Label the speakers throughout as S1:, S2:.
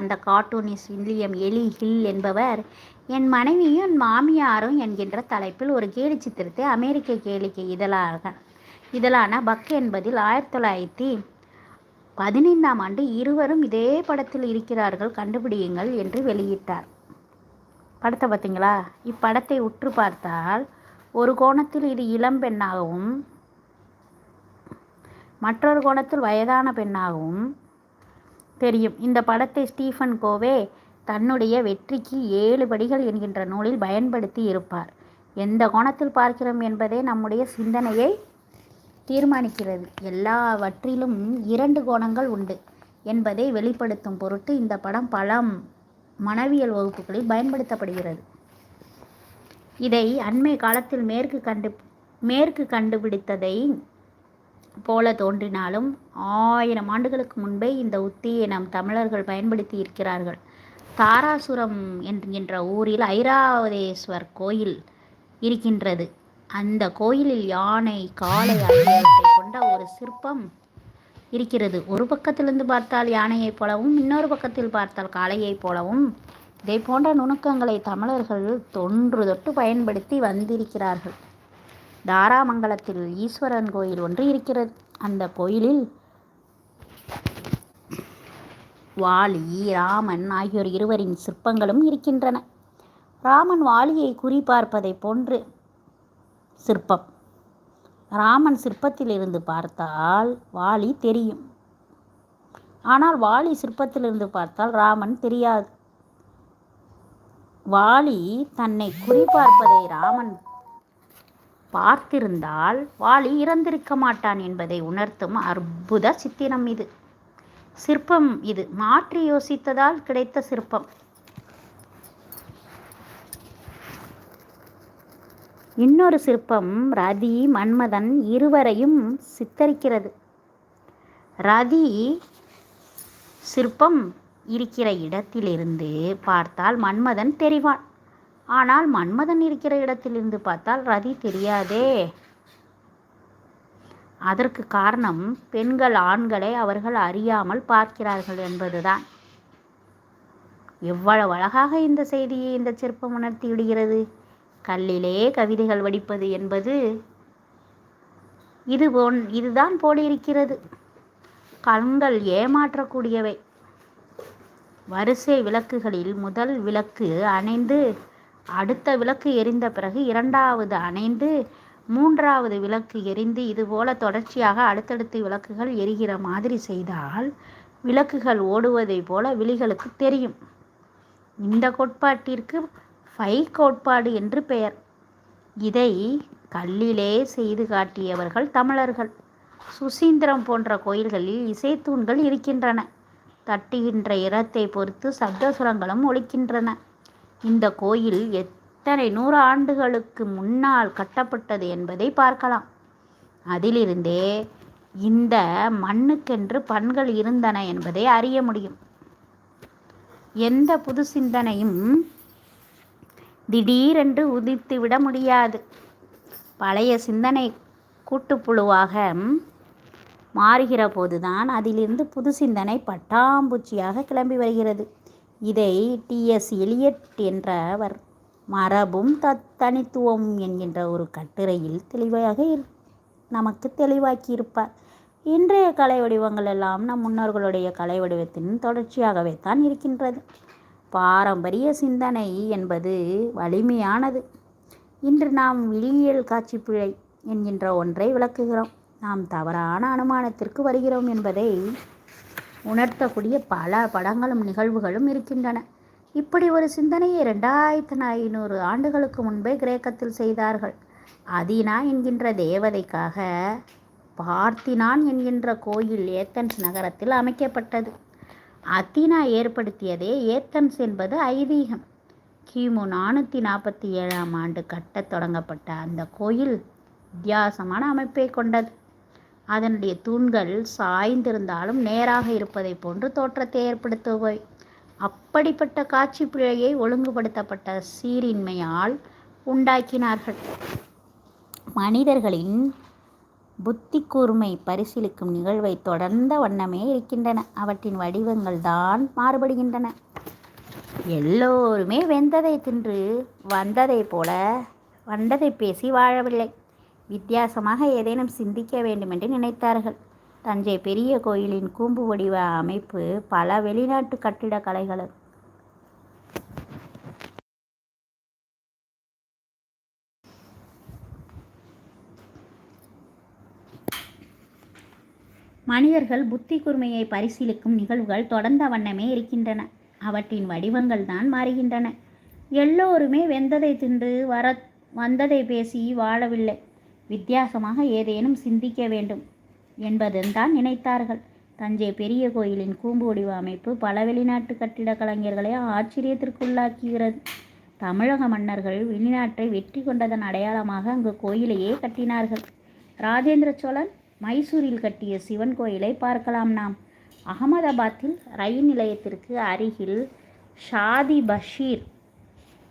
S1: அந்த cartoonist William எலி hill என்பவர் என் மனைவியும் என் மாமியாரும் என்கின்ற தலைப்பில் ஒரு கேலி சித்திரத்தை அமெரிக்க கேளிக்கை இதழாக இதழான பக் என்பதில் ஆயிரத்தி தொள்ளாயிரத்தி பதினைந்தாம் ஆண்டு இருவரும் இதே படத்தில் இருக்கிறார்கள் கண்டுபிடியுங்கள் என்று வெளியிட்டார். படத்தை பார்த்தீங்களா? இப்படத்தை உற்று பார்த்தால் ஒரு கோணத்தில் இது இளம் பெண்ணாகவும் மற்றொரு கோணத்தில் வயதான பெண்ணாகவும் தெரியும். இந்த படத்தை ஸ்டீஃபன் கோவே தன்னுடைய வெற்றிக்கு ஏழு படிகள் என்கின்ற நூலில் பயன்படுத்தி இருப்பார். எந்த கோணத்தில் பார்க்கிறோம் என்பதே நம்முடைய சிந்தனையை தீர்மானிக்கிறது. எல்லாவற்றிலும் இரண்டு கோணங்கள் உண்டு என்பதை வெளிப்படுத்தும் பொருட்டு இந்த படம் பல மனவியல் வகுப்புகளில் பயன்படுத்தப்படுகிறது. இதை அண்மை காலத்தில் மேற்கு கண்டு மேற்கு கண்டுபிடித்ததை போல தோன்றினாலும் ஆயிரம் ஆண்டுகளுக்கு முன்பே இந்த உத்தியை நம் தமிழர்கள் பயன்படுத்தி இருக்கிறார்கள். தாராசுரம் என்கின்ற ஊரில் ஐராவதேஸ்வர் கோயில் இருக்கின்றது. அந்த கோயிலில் யானை காளை ஆகியவற்றை கொண்ட ஒரு சிற்பம் இருக்கிறது. ஒரு பக்கத்திலிருந்து பார்த்தால் யானையைப் போலவும் இன்னொரு பக்கத்தில் பார்த்தால் காளையைப் போலவும் இதை போன்ற நுணுக்கங்களை தமிழர்கள் தொன்று தொட்டு பயன்படுத்தி வந்திருக்கிறார்கள். தாராமங்கலத்தில் ஈஸ்வரன் கோயில் ஒன்று இருக்கிறது. அந்த கோயிலில் வாலி ராமன் ஆகியோர் இருவரின் சிற்பங்களும் இருக்கின்றன. ராமன் வாலியை குறிப்பார்ப்பதை போன்று சிற்பம். ராமன் சிற்பத்திலிருந்து பார்த்தால் வாலி தெரியும். ஆனால் வாலி சிற்பத்திலிருந்து பார்த்தால் ராமன் தெரியாது. வாலி தன்னை குறிப்பார்ப்பதை ராமன் பார்த்திருந்தால் வாலி இறந்திருக்க மாட்டான் என்பதை உணர்த்தும் அற்புத சித்திரம் இது. சிற்பம் இது. மாற்றி யோசித்ததால் கிடைத்த சிற்பம். இன்னொரு சிற்பம் ரதி மன்மதன் இருவரையும் சித்தரிக்கிறது. ரதி சிற்பம் இருக்கிற இடத்திலிருந்து பார்த்தால் மன்மதன் தெரிவான். ஆனால் மன்மதன் இருக்கிற இடத்திலிருந்து பார்த்தால் ரதி தெரியாதே. அதற்கு காரணம் பெண்கள் ஆண்களை அவர்கள் அறியாமல் பார்க்கிறார்கள் என்பதுதான். எவ்வளவு அழகாக இந்த செய்தியை இந்த சிற்பம் உணர்த்தி விடுகிறது. கல்லிலே கவிதைகள் வடிப்பது என்பது இது போன் இதுதான் போலிருக்கிறது கண்கள் ஏமாற்றக்கூடியவை. வரிசை விளக்குகளில் முதல் விளக்கு அணைந்து அடுத்த விளக்கு எரிந்த பிறகு இரண்டாவது அணைந்து மூன்றாவது விளக்கு எரிந்து இதுபோல தொடர்ச்சியாக அடுத்தடுத்து விளக்குகள் எரிகிற மாதிரி செய்தால் விளக்குகள் ஓடுவதை போல விழிகளுக்கு தெரியும். இந்த கோட்பாட்டிற்கு ஃபை கோட்பாடு என்று பெயர். இதை கல்லிலே செய்து காட்டியவர்கள் தமிழர்கள். சுசீந்திரம் போன்ற கோயில்களில் இசைத்தூண்கள் இருக்கின்றன. தட்டுகின்ற இடத்தை பொறுத்து சப்தசுரங்களும் ஒழிக்கின்றன இந்த கோயில் எத்தனை நூறு ஆண்டுகளுக்கு முன்னால் கட்டப்பட்டது என்பதை பார்க்கலாம். அதிலிருந்தே இந்த மண்ணுக்கென்று பண்கள் இருந்தன என்பதை அறிய முடியும். எந்த புது சிந்தனையும் திடீரென்று உதித்து விட முடியாது. பழைய சிந்தனை கூட்டுப்புழுவாக மாறுகிற போதுதான் அதிலிருந்து புது சிந்தனை பட்டாம்பூச்சியாக கிளம்பி வருகிறது. இதை டிஎஸ் எலியட் என்றவர் மரபும் தத் தனித்துவம் என்கின்ற ஒரு கட்டுரையில் தெளிவாக நமக்கு தெளிவாக்கியிருப்பார். இன்றைய கலை வடிவங்கள் எல்லாம் நம் முன்னோர்களுடைய கலை வடிவத்தின் தொடர்ச்சியாகவே தான் இருக்கின்றது. பாரம்பரிய சிந்தனை என்பது வலிமையானது. இன்று நாம் விழியியல் காட்சி பிழை என்கின்ற ஒன்றை விளக்குகிறோம். நாம் தவறான அனுமானத்திற்கு வருகிறோம் என்பதை உணர்த்தக்கூடிய பல படங்களும் நிகழ்வுகளும் இருக்கின்றன. இப்படி ஒரு சிந்தனையை ரெண்டாயிரத்தி ஐநூறு ஆண்டுகளுக்கு முன்பே கிரேக்கத்தில் செய்தார்கள். அதீனா என்கின்ற தேவதைக்காக பார்த்தினான் என்கின்ற கோயில் ஏத்தன்ஸ் நகரத்தில் அமைக்கப்பட்டது. அத்தினா ஏற்படுத்தியதே ஏத்தன்ஸ் என்பது ஐதீகம். கிமு நானூற்றி நாற்பத்தி ஏழாம் ஆண்டு கட்டத் தொடங்கப்பட்ட அந்த கோயில் வித்தியாசமான அமைப்பை கொண்டது. அதனுடைய தூண்கள் சாய்ந்திருந்தாலும் நேராக இருப்பதை போன்று தோற்றத்தை ஏற்படுத்துபவை அப்படிப்பட்ட காட்சி பிழையை ஒழுங்குபடுத்தப்பட்ட சீரின்மையால் உண்டாக்கினார்கள். மனிதர்களின் புத்தி கூர்மை பரிசீலிக்கும் நிகழ்வை தொடர்ந்த வண்ணமே இருக்கின்றன. அவற்றின் வடிவங்கள் தான் மாறுபடுகின்றன. எல்லோருமே வெந்ததை தின்று வந்ததை போல வந்ததை பேசி வாழவில்லை. வித்தியாசமாக ஏதேனும் சிந்திக்க வேண்டுமென்று நினைத்தார்கள். தஞ்சை பெரிய கோயிலின் கூம்பு வடிவ அமைப்பு பல வெளிநாட்டு கட்டிடக்கலைகளும் மனிதர்கள் புத்தி கூர்மையை பரிசீலிக்கும் நிகழ்வுகள் தொடர்ந்த வண்ணமே இருக்கின்றன. அவற்றின் வடிவங்கள் தான் மாறுகின்றன. எல்லோருமே வெந்ததை தின்று வர வந்ததை பேசி வாழவில்லை. வித்தியாசமாக ஏதேனும் சிந்திக்க வேண்டும் என்பதுதான் நினைத்தார்கள். தஞ்சை பெரிய கோயிலின் கூம்பு வடிவ அமைப்பு பல வெளிநாட்டு கட்டிடக் கலைஞர்களை ஆச்சரியத்திற்குள்ளாக்குகிறது. தமிழக மன்னர்கள் வெளிநாட்டை வெற்றி கொண்டதன் அடையாளமாக அங்கு கோயிலையே கட்டினார்கள். ராஜேந்திர சோழன் மைசூரில் கட்டிய சிவன் கோயிலை பார்க்கலாம் நாம். அகமதாபாத்தில் ரயில் நிலையத்திற்கு அருகில் ஷாதி பஷீர்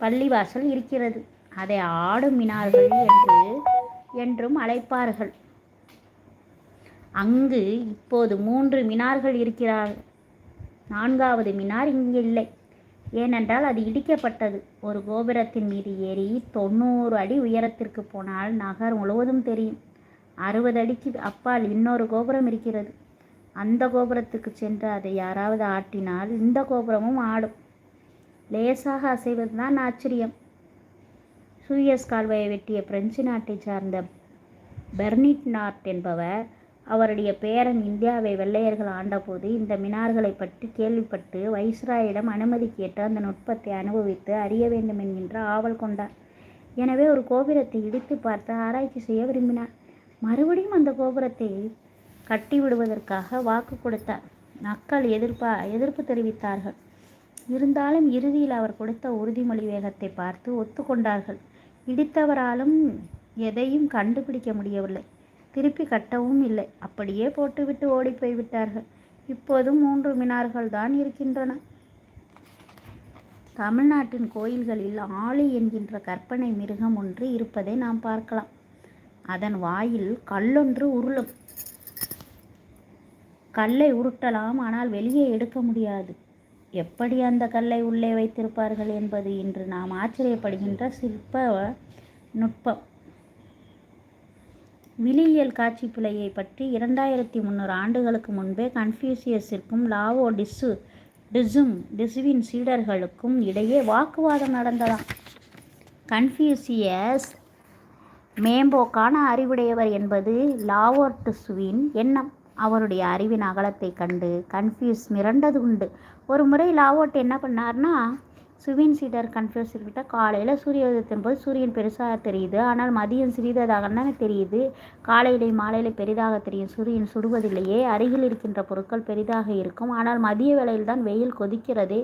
S1: பள்ளிவாசல் இருக்கிறது. அதை ஆடும் மினார்கள் என்று என்றும் அழைப்பார்கள். அங்கு இப்போது மூன்று மினார்கள் இருக்கிறார்கள் நான்காவது மினார் இங்கு இல்லை. ஏனென்றால் அது இடிக்கப்பட்டது. ஒரு கோபுரத்தின் மீது ஏறி தொண்ணூறு அடி உயரத்திற்கு போனால் நகர் முழுவதும் தெரியும். அறுபது அடிக்கு அப்பால் இன்னொரு கோபுரம் இருக்கிறது. அந்த கோபுரத்துக்கு சென்று அதை யாராவது ஆட்டினால் இந்த கோபுரமும் ஆடும். லேசாக அசைவது தான் ஆச்சரியம். சூயஸ் கால்வாயை வெட்டிய பிரெஞ்சு நாட்டை சார்ந்த பெர்னிட் நார்ட் என்பவர் அவருடைய பேரன் இந்தியாவை வெள்ளையர்கள் ஆண்டபோது இந்த மினார்களை பற்றி கேள்விப்பட்டு வைஸ்ராயிடம் அனுமதி கேட்டு அந்த நுட்பத்தை அனுபவித்து அறிய வேண்டும் என்கின்ற ஆவல் கொண்டார். எனவே ஒரு கோபுரத்தை இடித்து பார்த்து ஆராய்ச்சி செய்ய விரும்பினார். மறுபடியும் அந்த கோபுரத்தை கட்டிவிடுவதற்காக வாக்கு கொடுத்தார். மக்கள் எதிர்ப்பா எதிர்ப்பு தெரிவித்தார்கள். இருந்தாலும் இறுதியில் அவர் கொடுத்த உறுதிமொழி வேகத்தை பார்த்து ஒத்துக்கொண்டார்கள். இடித்தவராலும் எதையும் கண்டுபிடிக்க முடியவில்லை. திருப்பி கட்டவும் இல்லை. அப்படியே போட்டுவிட்டு ஓடி போய்விட்டார்கள். இப்போதும் மூன்று மினார்கள் தான் இருக்கின்றன. தமிழ்நாட்டின் கோயில்களில் ஆளி என்கின்ற கற்பனை மிருகம் ஒன்று இருப்பதை நாம் பார்க்கலாம். அதன் வாயில் கல்லொன்று உருளும். கல்லை உருட்டலாம் ஆனால் வெளியே எடுக்க முடியாது. எப்படி அந்த கல்லை உள்ளே வைத்திருப்பார்கள் என்பது இன்று நாம் ஆச்சரியப்படுகின்ற சிற்ப நுட்பம். விழியியல் காட்சி பிழையை பற்றி இரண்டாயிரத்தி முந்நூறு ஆண்டுகளுக்கு முன்பே கன்ஃபியூசியஸிற்கும் லாவோ டிசு டிசும் டிசுவின் சீடர்களுக்கும் இடையே வாக்குவாதம் நடந்ததாம். கன்ஃபியூசியஸ் மேம்போக்கான அறிவுடையவர் என்பது லாவோர்டிசுவின் எண்ணம். அவருடைய அறிவின் அகலத்தை கண்டு கன்ஃபியூஸ் மிரண்டது உண்டு. ஒரு முறை லாவோட் என்ன பண்ணார்னா சுவின் சீடர் கன்ஃபியூஸ் கிட்ட காலையில் சூரிய உதயத்தின் போது சூரியன் பெருசாக தெரியுது. ஆனால் மதியம் சிறிததாக தானே தெரியுது. காலையிலே மாலையில் பெரிதாக தெரியும். சூரியன் சுடுவதில்லையே. அருகில் இருக்கின்ற பொருட்கள் பெரிதாக இருக்கும். ஆனால் மதிய வேளையில் தான் வெயில் கொதிக்கிறதே.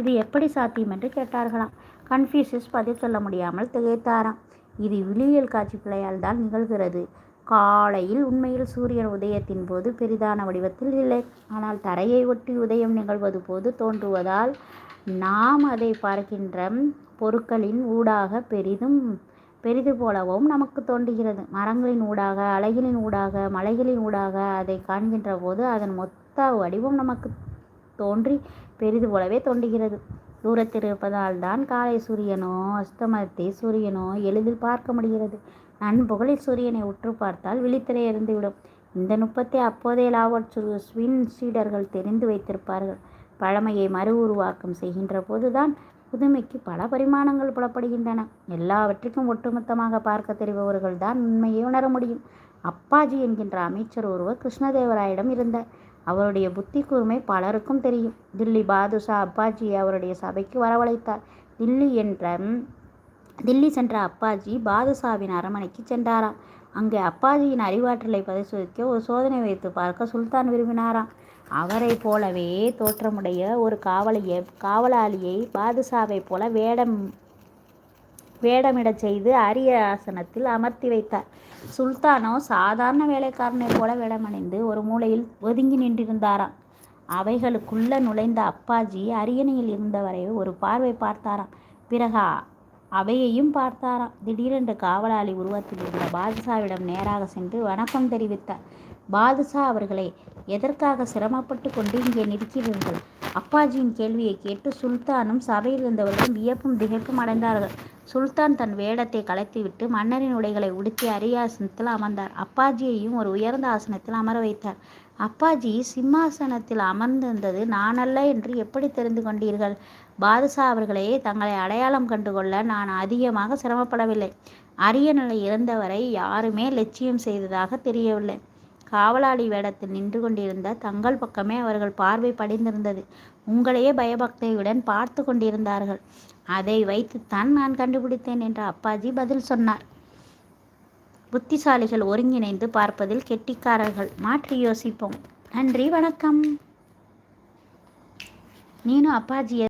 S1: இது எப்படி சாத்தியம் என்று கேட்டார்களாம். கன்ஃபியூசியஸ் பதில் சொல்ல முடியாமல் திகைத்தாராம். இது விழியியல் காட்சி பிழையால் தான் நிகழ்கிறது. காலையில் உண்மையில் சூரியன் உதயத்தின் போது பெரிதான வடிவத்தில் இல்லை. ஆனால் தரையை ஒட்டி உதயம் நிகழ்வது போது தோன்றுவதால் நாம் அதை பார்க்கின்ற பொருட்களின் ஊடாக பெரிதும் பெரிது போலவும் நமக்கு தோன்றுகிறது. மரங்களின் ஊடாக அலைகளின் ஊடாக மலைகளின் ஊடாக அதை காண்கின்ற போது அதன் மொத்த வடிவம் நமக்கு தோன்றி பெரிது போலவே தோன்றுகிறது. தூரத்தில் இருப்பதால் தான் காலை சூரியனோ அஸ்தமத்தை சூரியனோ எளிதில் பார்க்க முடிகிறது. நண்பகலில் சூரியனை உற்று பார்த்தால் விழித்திரை இருந்துவிடும் இந்த நுட்பத்தை அப்போதைய லாவட் ஸ்வின் சீடர்கள் தெரிந்து வைத்திருப்பார்கள். பழமையை மறு உருவாக்கம் செய்கின்ற போதுதான் புதுமைக்கு பல பரிமாணங்கள் புலப்படுகின்றன. எல்லாவற்றுக்கும் ஒட்டுமொத்தமாக பார்க்க தெரிபவர்கள் தான் உண்மையை உணர முடியும். அப்பாஜி என்கின்ற அமைச்சர் ஒருவர் கிருஷ்ணதேவராயிடம் இருந்தார். அவருடைய புத்தி கூர்மை பலருக்கும் தெரியும். தில்லி பாதுஷா அப்பாஜி அவருடைய சபைக்கு வரவழைத்தார். தில்லி என்ற தில்லி சென்ற அப்பாஜி பாதுஷாவின் அரண்மனைக்கு சென்றாராம். அங்கே அப்பாஜியின் அறிவாற்றலை பரிசோதிக்க ஒரு சோதனை வைத்து பார்க்க சுல்தான் விரும்பினாராம். அவரை போலவே தோற்றமுடைய ஒரு காவலையை காவலாளியை பாதுஷாவை போல வேடம் வேடமிடச் செய்து அரிய ஆசனத்தில் அமர்த்தி வைத்தார். சுல்தானோ சாதாரண வேலைக்காரனை போல வேடமணிந்து ஒரு மூலையில் ஒதுங்கி நின்றிருந்தாராம். அவைகளுக்குள்ள நுழைந்த அப்பாஜி அரியணையில் இருந்தவரை ஒரு பார்வை பார்த்தாராம். பிறகு அவையையும் பார்த்தாராம். திடீரென்று காவலாளி உருவத்தில் இருந்த பாதுஷாவிடம் நேராக சென்று வணக்கம் தெரிவித்தார். பாதுஷா அவர்களே எதற்காக சிரமப்பட்டு கொண்டு இங்கே நிற்கிறீர்கள்? அப்பாஜியின் கேள்வியை கேட்டு சுல்தானும் சபையில் இருந்தவர்களும் வியப்பும் திகைப்பும் அடைந்தார்கள். சுல்தான் தன் வேடத்தை கலைத்துவிட்டு மன்னரின் உடைகளை உடுத்தி அரியாசனத்தில் அமர்ந்தார். அப்பாஜியையும் ஒரு உயர்ந்த ஆசனத்தில் அமர வைத்தார். அப்பாஜி சிம்மாசனத்தில் அமர்ந்திருந்தது நானல்ல என்று எப்படி தெரிந்து கொண்டீர்கள்? பாதுஷா அவர்களே தங்களை அடையாளம் கண்டுகொள்ள நான் அதிகமாக சிரமப்படவில்லை. அரிய நிலை இறந்தவரை யாருமே லட்சியம் செய்ததாக தெரியவில்லை. காவலாளி வேடத்தில் நின்று கொண்டிருந்த தங்கள் பக்கமே அவர்கள் பார்வை படிந்திருந்தது. உங்களையே பயபக்தியுடன் பார்த்து கொண்டிருந்தார்கள். அதை வைத்துத்தான் நான் கண்டுபிடித்தேன் என்று அப்பாஜி பதில் சொன்னார். புத்திசாலிகள் ஒருங்கிணைந்து பார்ப்பதில் கெட்டிக்காரர்கள். மாற்றி யோசிப்போம். நன்றி வணக்கம். நீனும் அப்பாஜியை